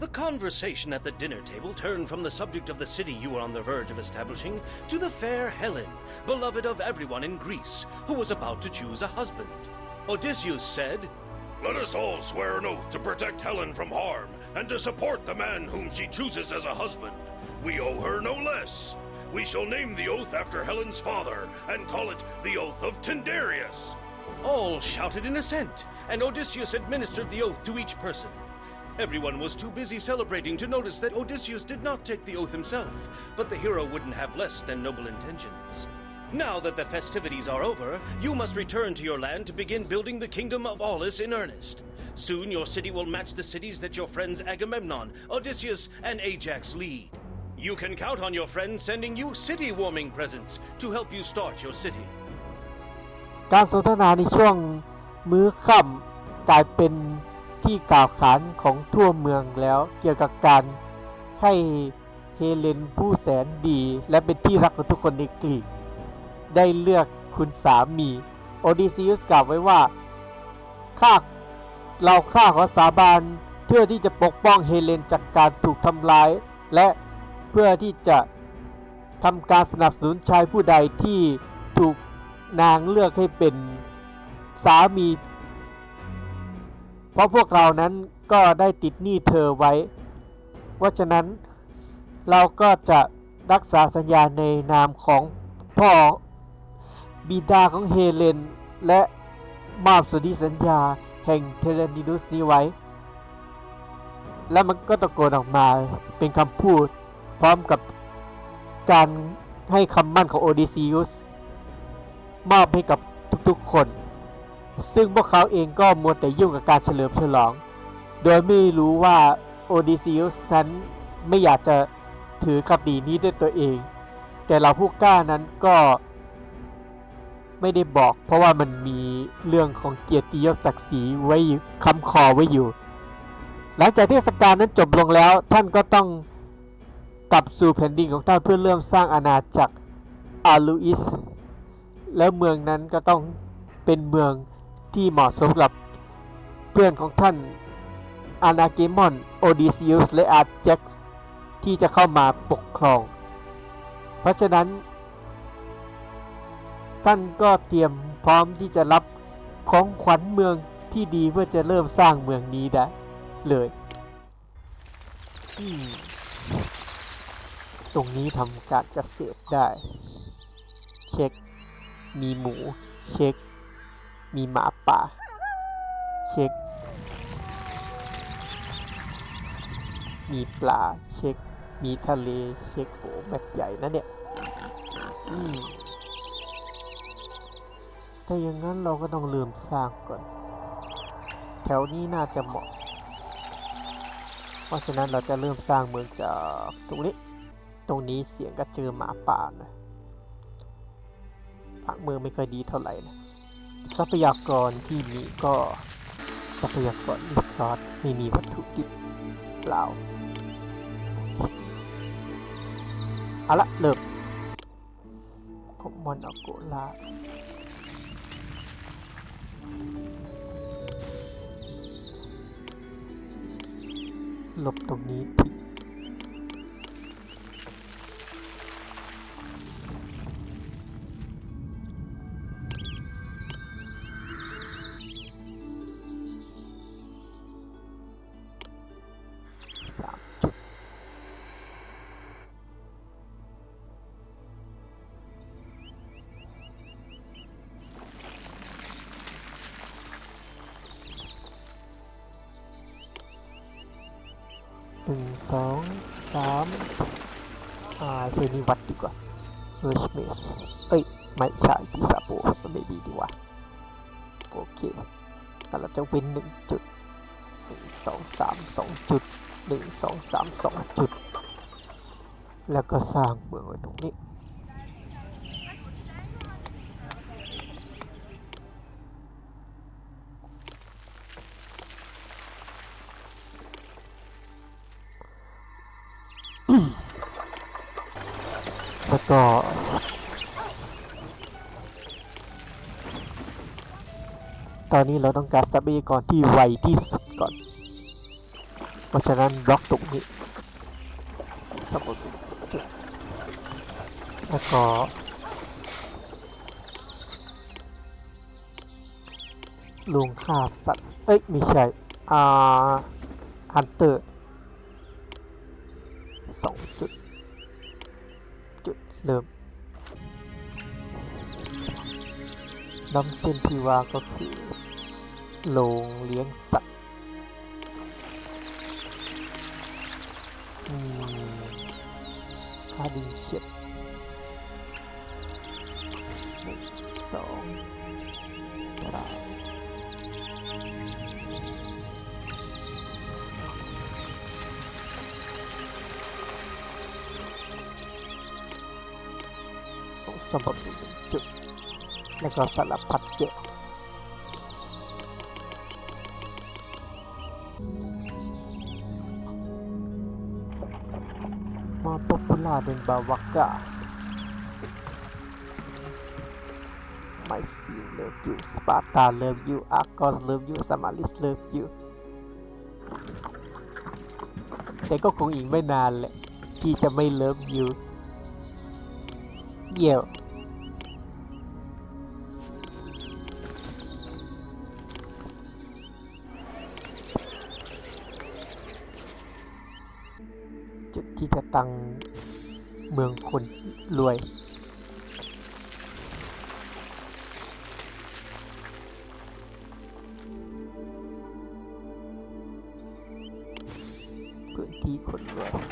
The conversation at the dinner table turned from the subject of the city you were on the verge of establishing to the fair Helen, beloved of everyone in Greece, who was about to choose a husband. Odysseus said, Let us all swear an oath to protect Helen from harm and to support the man whom she chooses as a husband. We owe her no less. We shall name the oath after Helen's father and call it the Oath of Tyndareus. All shouted in assent, and Odysseus administered the oath to each person. Everyone was too busy celebrating to notice that Odysseus did not take the oath himself, but the hero wouldn't have less than noble intentions. Now that the festivities are over, you must return to your land to begin building the kingdom of Aulis in earnest. Soon your city will match the cities that your friends Agamemnon, Odysseus, and Ajax lead. You can count on your friends sending you city warming presents to help you start your city. การสนทนาในช่วงมื้อค่ำกลายเป็น ที่กล่าวขานของทั่วเมืองแล้วเกี่ยวกับการให้เฮเลนผู้แสนดีและเป็นที่รักของทุกคนในกรีกได้เลือกคุณสามีโอดิซิอุสกล่าวไว้ว่าข้าเราข้าขอสาบานเพื่อที่จะปกป้องเฮเลนจากการถูกทำร้าย และเพื่อที่จะทำการสนับสนุนชายผู้ใดที่ถูกนางเลือกให้เป็นสามี ราะพวกเรานั้นก็ได้ติดหนี้เธอไว้เพราฉะนั้นเราก็จะรักษาสัญญาในนามของพ่อบิดาของเฮเลน และมอบสนธิสัญญาแห่งเทเลนิดุสนี้ไว้ แล้วมันก็ตะโกนออกมาเป็นคำพูด พร้อมกับการให้คำมั่นของโอดิซิอุสมอบให้กับทุกๆคน ซึ่งพวกเขาเองก็มัวแต่ยุ่งกับการเฉลิมฉลอง โดยไม่รู้ว่าโอดิซิอุสนั้นไม่อยากจะถือคตินี้ด้วยตัวเอง แต่เราผู้กล้านั้นก็ไม่ได้บอก เพราะว่ามันมีเรื่องของเกียรติยศศักดิ์ศรีไว้คำคอไว้อยู่ หลังจากเทศกาลนั้นจบลงแล้วท่านก็ต้องกลับสู่แผ่นดินของท่านเพื่อเริ่มสร้างอาณาจักรอาลูอิส แล้วเมืองนั้นก็ต้องเป็นเมือง ที่เหมาะสมกับเพื่อนของท่านอานาเกมอนโอดิซิอุสและอาร์เจ็กซ์ที่จะเข้ามาปกครอง เพราะฉะนั้น ท่านก็เตรียมพร้อมที่จะรับของขวัญเมืองที่ดีเพื่อจะเริ่มสร้างเมืองนี้ได้เลยอืมตรงนี้ทำการเกษตรได้ เช็ค มีหมู เช็ค มีหมาป่า เช็ค มีปลาเช็ค มีทะเลเช็คโอ้แบบใหญ่นะเนี่ยอืมถ้าอย่างนั้นเราก็ต้องเริ่มสร้างก่อน แถวนี้น่าจะเหมาะ เพราะฉะนั้นเราจะเริ่มสร้างเมืองจากตรงนี้ ตรงนี้เสียงก็เจอหมาป่านะผักเมืองไม่ค่อยดีเท่าไหร่นะ ทรัพยากรที่มีก็ทรัพยากรรีสอร์ทไม่มีวัตถุดิบเปล่าเอาละเริ่มผมมอนอโกลาหลบตรงนี้ทิ้ สองสามอ่าเซนี่วัดดีกว่าเออชเมสเอ้ย ไม่ใช่ที่ซาโปมันไม่ดีดีกว่า โอเคแต่เราจะเว้นหนึ่งจุดหนึ่งสองสามสองจุดหนึ่งสองสามสองจุด แล้วก็สร้างเมืองไว้ตรงนี้ แล้วก็ตอนนี้เราต้องการทรัพยากรที่ไวที่สุดก่อน เพราะฉะนั้นบล็อกตรงนี้สมุดแล้วก็ลุงฆ่าสัตว์ เอ้ยไม่ใช่ อ่าฮันเตอร์ น้ำเส้นที่ว่าก็คือโรงเลี้ยงสัตว์อืมคาดิเช็ดหนึ่งสองสามต้องสมบัติหนึ่งจุด แล้วก็สารพัดเยอะมาป๊อปูล่าเป็นบาวาก้าไม่ซีเลิฟยูสปาร์ตาเลิฟยูอาร์กอสเลิฟยูสมาลิสเลิฟยูแต่ก็คงอีกไม่นานแหละที่จะไม่เลิฟยูเยี่ยว ที่จะตังเมืองคนรวย พื้นที่คนรวย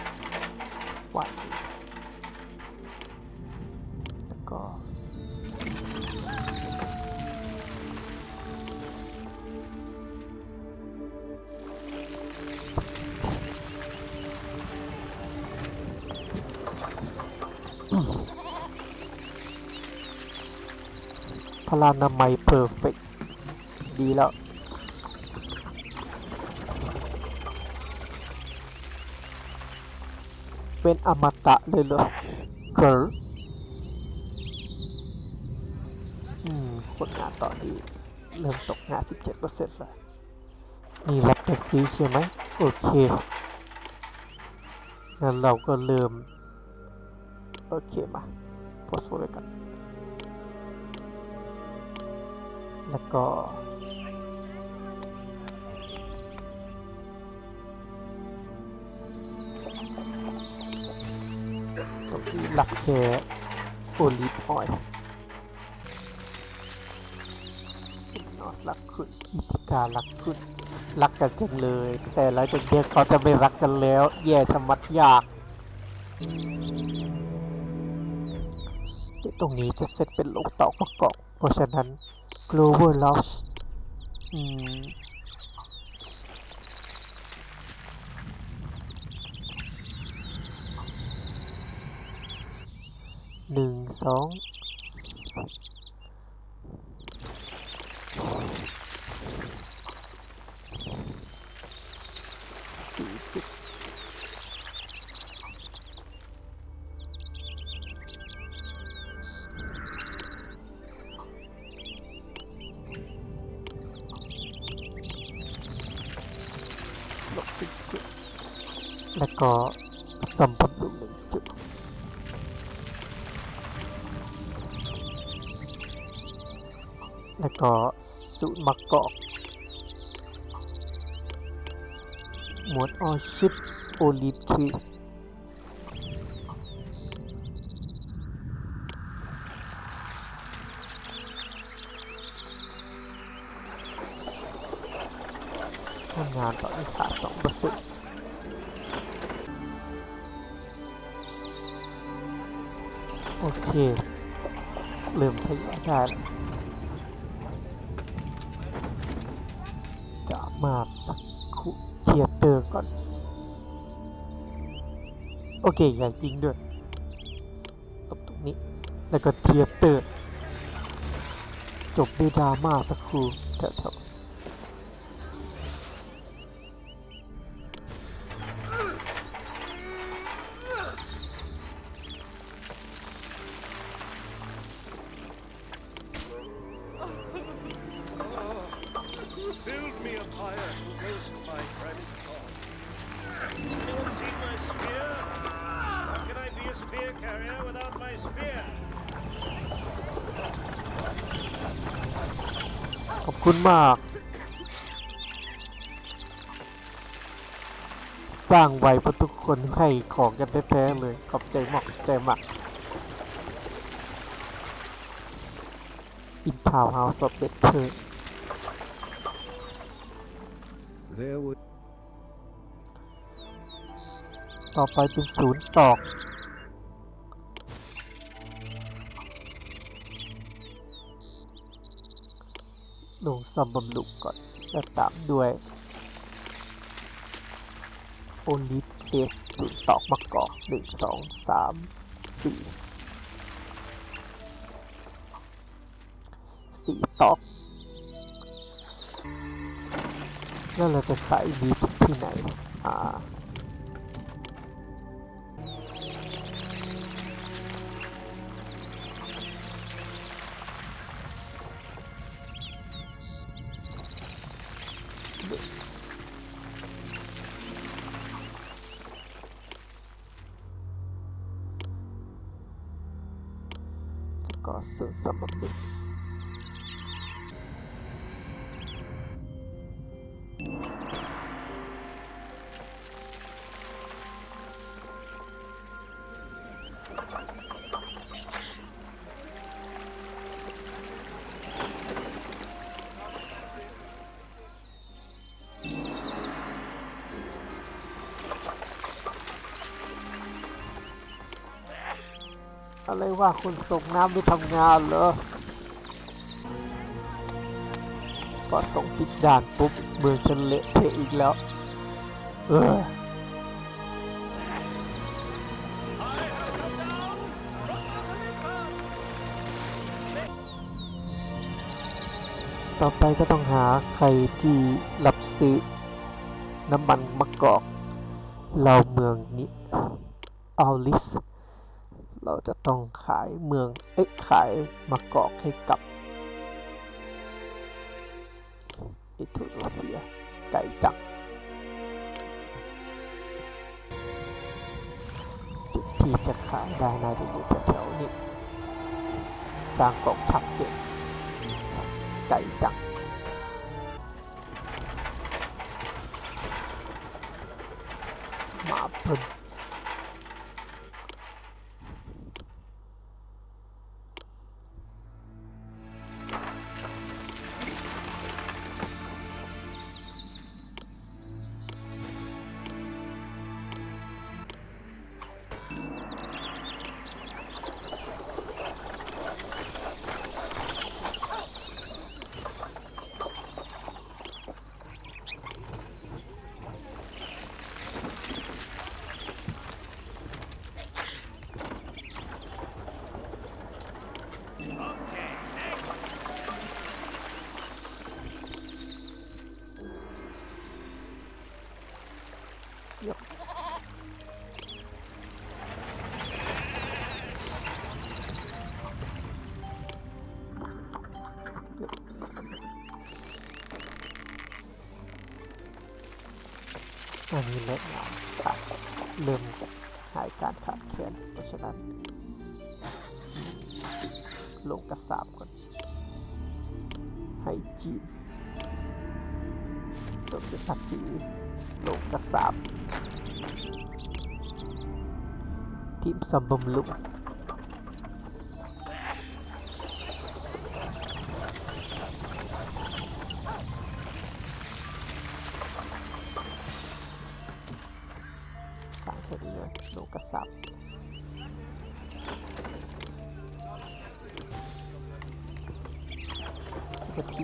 พลานามัยเพอร์เฟกดีแล้ว เป็นอมตะเลยเหรอเกิร์อืมคนงานต่อนนี้เริ่มตกงาน17%แล้วนี่รับเป็นฟรีใช่ไหมโอเคงั้นเราก็เริ่ม โอเคมาโพสต์ไว้กัน แล้วก็ตรงนี้หลักแค่โอลิฟออยนอสรักคุณอิติการักคุณรักกันจังเลย แต่หลังจากเนี้เขาจะไม่รักกันแล้ว แย่ชะมัดยากเดี๋ยวตรงนี้จะเซตเป็นโลกเต่าประกอบ เพราะฉะนั้น Glover Lodge อืมหนึ่งสอง แล้วก็สัมผัสหนึ่งจุดแล้วก็สูตรมะกอกหมวดออชิปโอลิฟทรีทำงานต่อ ริ่มทยอยได้แล้วจะมาสักคุเทียเตอร์ก่อน โอเคใหญ่จริงด้วยตบตรงนี้ แล้วก็เทียเตอร์ จบด้วยดราม่าสักครู่แถวๆ มาก สร้างไว้เพราะทุกคนให้ของกันแท้ๆเลย ขอบใจมากขอบใจมากอินทาวเฮาส์เบเตอร์ There would ต่อไปเป็นศูนย์ตอก ลงซัมบำรุงก่อนแล้วตามด้วยโอลิฟเอสศูนย์ตอกมะกอกหนึ่งสองสามสี่สี่ตอกแล้วเราจะขายดีที่ไหน อ่า ก็สื่ อสมบุกอะไรว่าคนส่งน้ำไม่ทำงานเหรอพอส่งปิดด่านปุ๊บเมืองฉันเละเทะอีกแล้ว เออต่อไปก็ต้องหาใครที่รับซื้อน้ำมันมะกอก เราเมืองนี้อัลลิส เราจะต้องขายเมืองเอ๊ะขายมะกอกให้กับอิทุโรเฟียไก่จักจุดที่จะขายได้น่าจะอยู่แถวๆนี้สร้างกองทัพเด็กไก่จักมาเพิ่ม อันนี้เริ่มแล้วขาดเริ่มหายการขาดแคลนเพราะฉะนั้นลงกระสาบก่อน ให้จีนลงจะสักสีลงกระสาบทีมซัมบำลุงสร้างแค่นี้ เลยลงกระสาบก็ที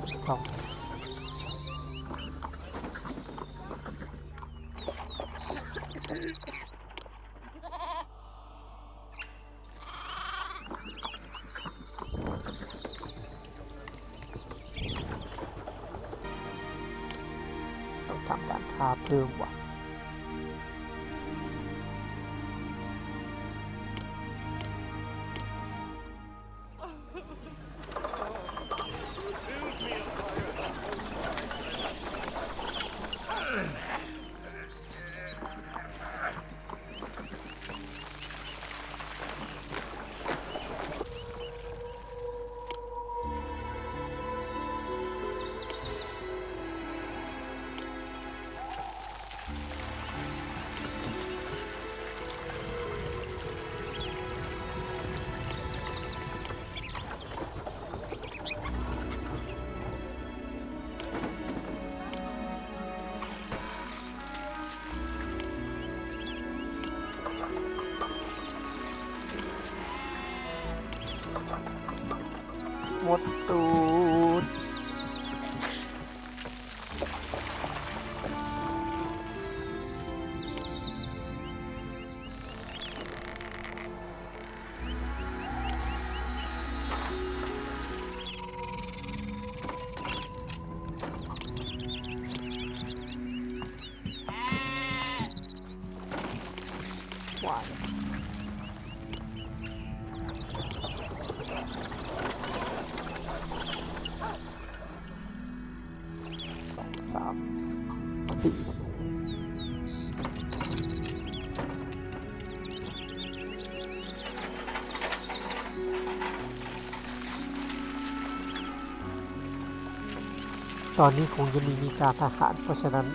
อนนี้คงจะมีมีการทหาร เพราะฉะนั้น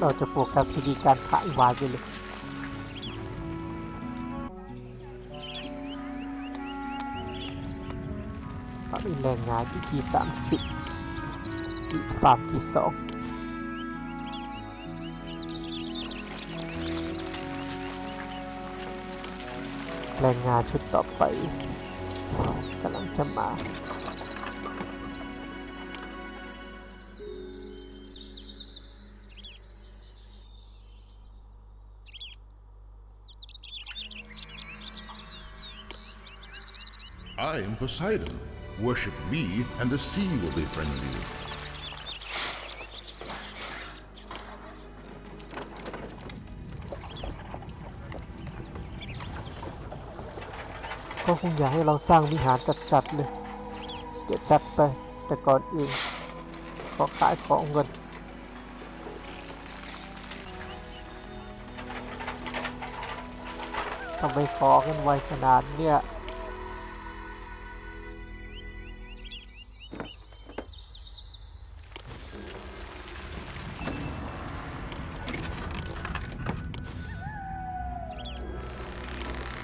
เราจะโฟกัสที่ดีการขายวายไปเลยฟาร์มแรงงานที่ที่สามสิบที่ฟาร์มที่สองแรงงานชุดต่อไปกำลังจะมา I am Poseidon. Worship me, and the sea will be friendly. ก็คงอยากให้เราสร้างวิหารจัดๆเลยเดี๋ยวจัดไป แต่ก่อนอื่นขอขายของเงินทำไมขอกันไวขนาดเนี่ย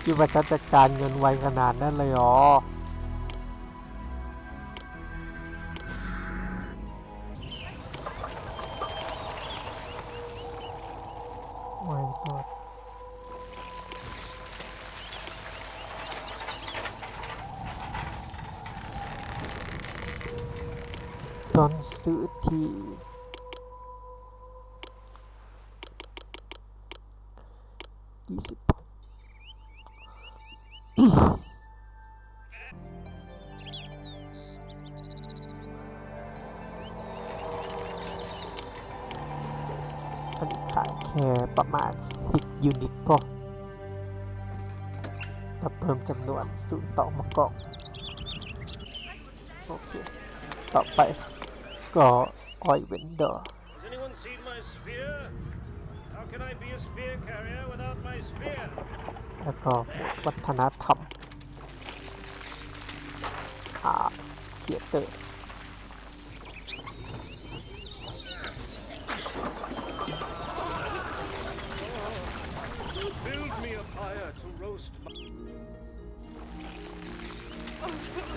คิดว่าฉันจัดการเงินไวขนาดนั้นเลยหรอไม่ก็ตอนซื้อที่ยี่สิบ มันขายแค่ประมาณ 10 ยูนิตพอแล้วเพิ่มจำนวนศูนย์ต่อมาก่องโอเค ต่อไปก็ออยเวนเดอร์ แล้วก็หมวดวัฒนธรรมอาเทียเตอร์ Build me a fire to roast my...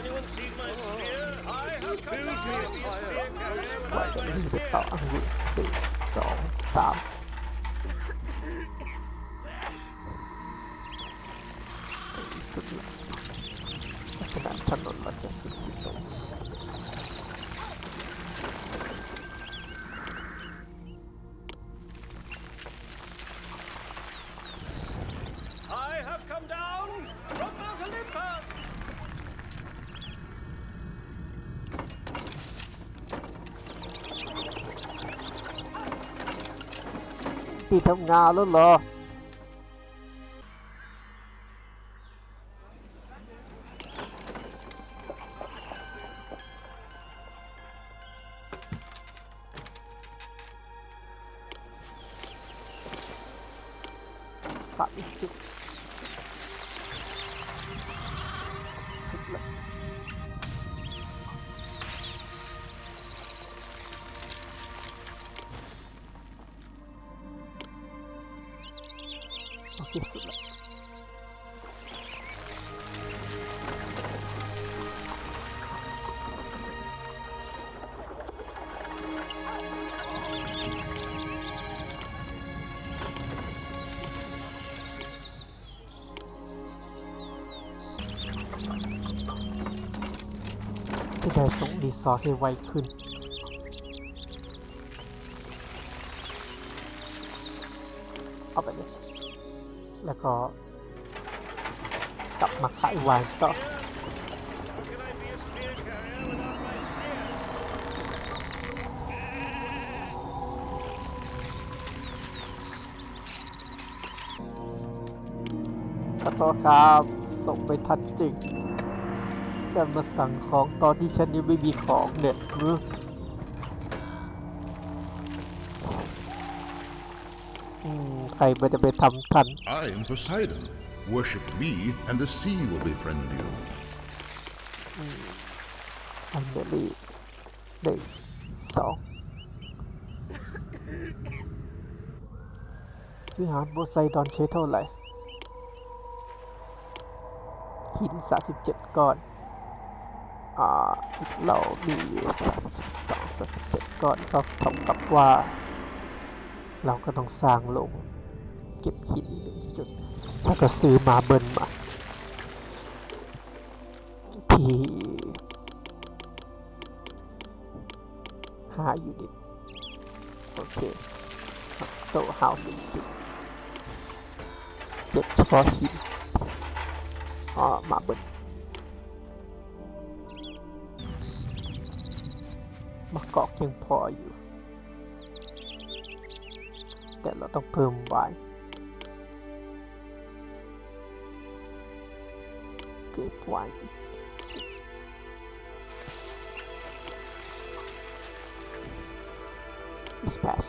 Anyone seen my spear? I have come Build me a fire to roast ว่า my จะวิ่งไป spear. ต่ออังกฤษสี่สองสาม เพราะฉะนั้น จะส่งรีซอสให้ไวขึ้น เอาไปเลยแล้วก็ กลับมาขายวายต่อขอโทษครับ ส่งไปทันจริง การมาสั่งของตอนที่ฉันยังไม่มีของเนี่ยหรืออืมใครมันจะไปทำทัน I am Poseidon. Worship me, and the sea will befriend you. อันเดลี่หนึ่งสองวิหารโบไซดอนใช้เท่าไหร่หิน37ก้อนอ่า เรามีอยู่32 37ก้อนก็เท่ากับว่า เราก็ต้องสร้างลง เก็บหินหนึ่งจุดแล้วก็ซื้อมาเบิร์นมาที่ห้ายูนิตโอเคโตเฮาสิจุดเก็บเฉพาะหินอ๋อมาเบิร์น อกยังพออยู่ แต่เราต้องเพิ่มไว้เก็บไว้อีกสิบ Dispatch อ่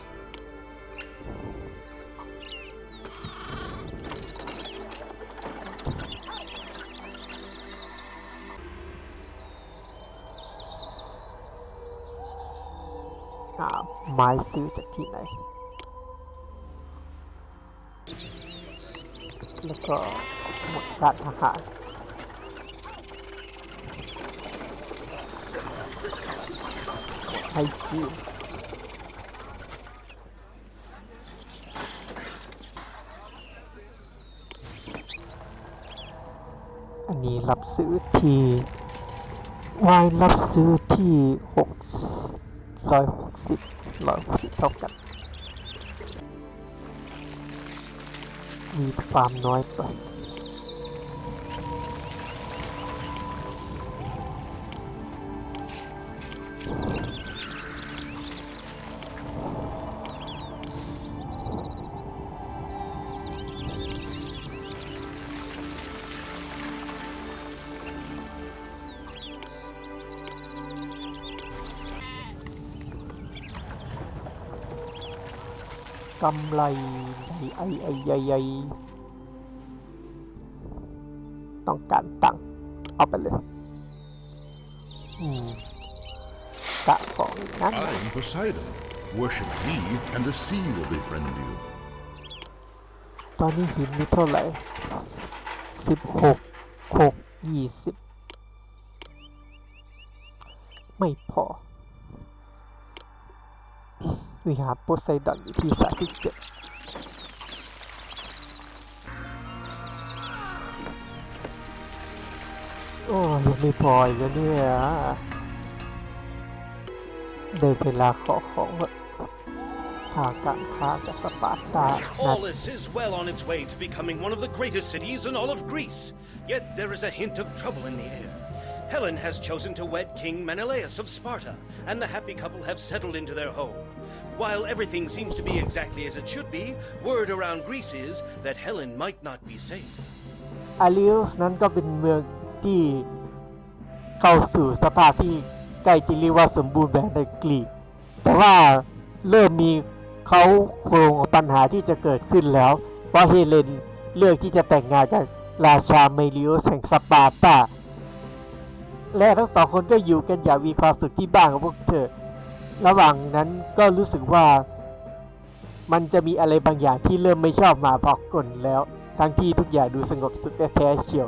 ม้ซื้อจากที่ไหน แล้วก็หมดการอาหารไฮจีนอันนี้รับซื้อที่วายรับซื้อที่หกร้อยหกสิบ ร้อยหกสิบเท่ากันมีความน้อยไปำไรไอ้ไอ้ใหญ่ๆต้องการตังค์เอาไปเลยอืมกะของอย่างนั้น I am Poseidon. Worship me, and the sea will befriend you. ตอนนี้หินมีเท่าไหร่สิบหกหกยี่สิบไม่พอ วิหารโพไซดอนอยู่ที่สามสิบเจ็ดโอ้ยังไม่พออีกแล้วเนี่ยได้เวลาขอของแล้วทางการค้ากับสปาร์ตาน่า Aulis is well on its way to becoming one of the greatest cities in all of Greece. Yet there is a hint of trouble in the air. Helen has chosen to wed King Menelaus of Sparta, and the happy couple have settled into their home. While everything seems to be exactly as it should be, word around Greece is that Helen might not be safe. อาริอุสนั้นก็เป็นเมืองที่เข้าสู่สภาพที่ใกล้จะเรียกว่าสมบูรณ์แบบในกรีก แต่ว่าเริ่มมีเขาโครงปัญหาที่จะเกิดขึ้นแล้วเพราะเฮเลนเลือกที่จะแต่งงานกับราชาเมลิโอสแห่งสปาร์ตาและทั้งสองคนก็อยู่กันอย่างมีความสุขที่บ้านของพวกเธอ ระหว่างนั้นก็รู้สึกว่า มันจะมีอะไรบางอย่างที่เริ่มไม่ชอบมาพอกลแล้ว ทั้งที่ทุกอย่างดูสงบสุขแท้ๆเชียว